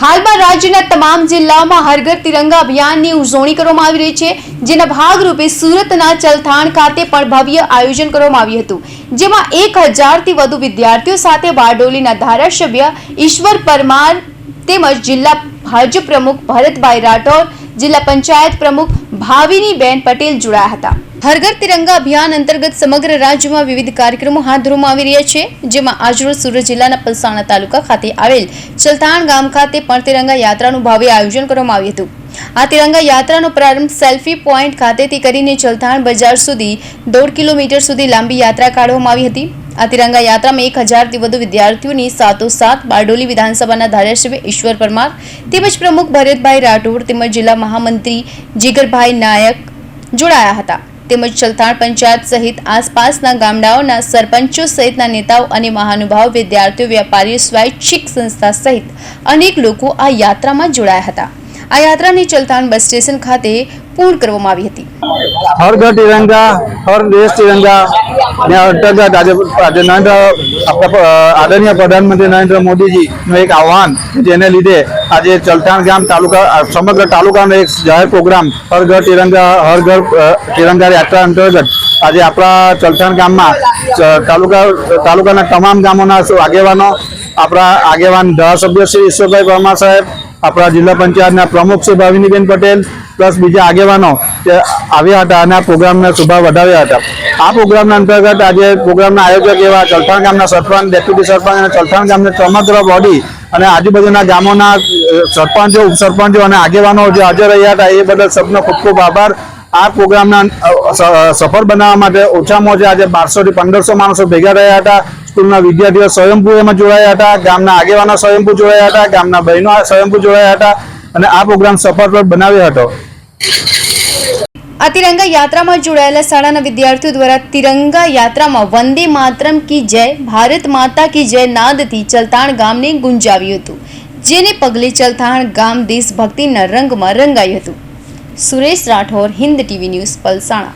હાલમાં રાજ્યના તમામ જિલ્લાઓમાં હરઘર તિરંગા અભિયાનની ઉજવણી કરવામાં આવી રહી છે, જેના ભાગરૂપે સુરતના ચલથાણ ખાતે પણ ભવ્ય આયોજન કરવામાં આવ્યું હતું, જેમાં એક હજારથી વધુ વિદ્યાર્થીઓ સાથે બારડોલીના ધારાસભ્ય ઈશ્વર પરમાર તેમજ જિલ્લા ભાજપ પ્રમુખ ભરતભાઈ રાઠોડ, જિલ્લા પંચાયત પ્રમુખ ભાવિનીબેન પટેલ જોડાયા હતા. હર તિરંગા અભિયાન અંતર્ગત સમગ્ર રાજ્યમાં વિવિધ કાર્યક્રમો હાથ ધરવામાં આવી રહ્યા છે, જેમાં આજરોજ સુરત જિલ્લાના પલસાણા તાલુકા ખાતે આવેલ ચલથાણ ગામ ખાતે પણ તિરંગા યાત્રાનું ભાવે આયોજન કરવામાં આવ્યું હતું. આ તિરંગા યાત્રાનો પ્રારંભ સેલ્ફી પોઈન્ટ ખાતેથી કરીને ચલથાણ બજાર સુધી દોઢ કિલોમીટર સુધી લાંબી યાત્રા કાઢવામાં આવી હતી. આ તિરંગા યાત્રામાં એક હજારથી વધુ વિદ્યાર્થીઓની સાત બારડોલી વિધાનસભાના ધારાસભ્ય ઈશ્વર પરમાર, તેમજ પ્રમુખ ભરતભાઈ રાઠોડ તેમજ જિલ્લા મહામંત્રી જીગરભાઈ નાયક જોડાયા હતા. તેમજ ચલથાણ પંચાયત સહિત આસપાસના ગામડાઓના સરપંચો સહિતના નેતાઓ અને મહાનુભાવ, વિદ્યાર્થીઓ વેપારીઓ સ્વૈચ્છિક સંસ્થા સહિત અનેક લોકો આ યાત્રામાં જોડાયા હતા. આ યાત્રાને ચલથાણ બસ સ્ટેશન ખાતે પૂર્ણ કરવામાં આવી હતી. હર ઘર તિરંગા, હર દેશ તિરંગા ને અંતર્ગત આજે આજે નરેન્દ્ર આદરણીય પ્રધાનમંત્રી નરેન્દ્ર મોદીજીનું એક આહવાન જેને લીધે આજે ચલથાણ ગામ તાલુકા સમગ્ર તાલુકાનો એક જાહેર પ્રોગ્રામ હર ઘર તિરંગા, હર ઘર તિરંગા યાત્રા અંતર્ગત આજે આપણા ચલથાણ ગામમાં તાલુકા, તાલુકાના તમામ ગામોના આગેવાનો, આપણા આગેવાન ધારાસભ્ય શ્રી ઈશ્વરભાઈ વર્મા સાહેબ આપણા જિલ્લા પંચાયતના પ્રમુખ શ્રી ભાવિનીબેન પટેલ, પ્લસ બીજા આગેવાનો તે આવ્યા હતા અને આ પ્રોગ્રામને શુભા વધાવ્યા હતા. આ પ્રોગ્રામના અંતર્ગત આજે પ્રોગ્રામના આયોજક એવા ચલથાણ ગામના સરપંચ, ડેપ્યુટી સરપંચ અને ચલથાણ ગામની સમગ્ર બોડી અને આજુબાજુના ગામોના સરપંચો, ઉપસરપંચો અને આગેવાનો જે હાજર રહ્યા હતા, એ બદલ સબનો ખૂબ ખૂબ આભાર. આ પ્રોગ્રામના સફળ બનાવવા માટે ઓછામાં ઓછા આજે બારસો થી પંદરસો માણસો ભેગા રહ્યા હતા. સ્કૂલના વિદ્યાર્થીઓ સ્વયંભૂ એમાં જોડાયા હતા, ગામના આગેવાનો સ્વયંભૂ જોડાયા હતા, ગામના બહેનો સ્વયંભૂ જોડાયા હતા અને આ પ્રોગ્રામ સફળ બનાવ્યો હતો. આ તિરંગા યાત્રામાં જોડાયેલા શાળાના વિદ્યાર્થીઓ દ્વારા તિરંગા યાત્રામાં વંદે માતરમ કી જય, ભારત માતા કી જય નાદથી ચલતાણ ગામને ગુંજાવ્યું હતું, જેને પગલે ચલતાણ ગામ દેશભક્તિના રંગમાં રંગાયું હતું. Suresh Rathod Hind TV news, Palsana.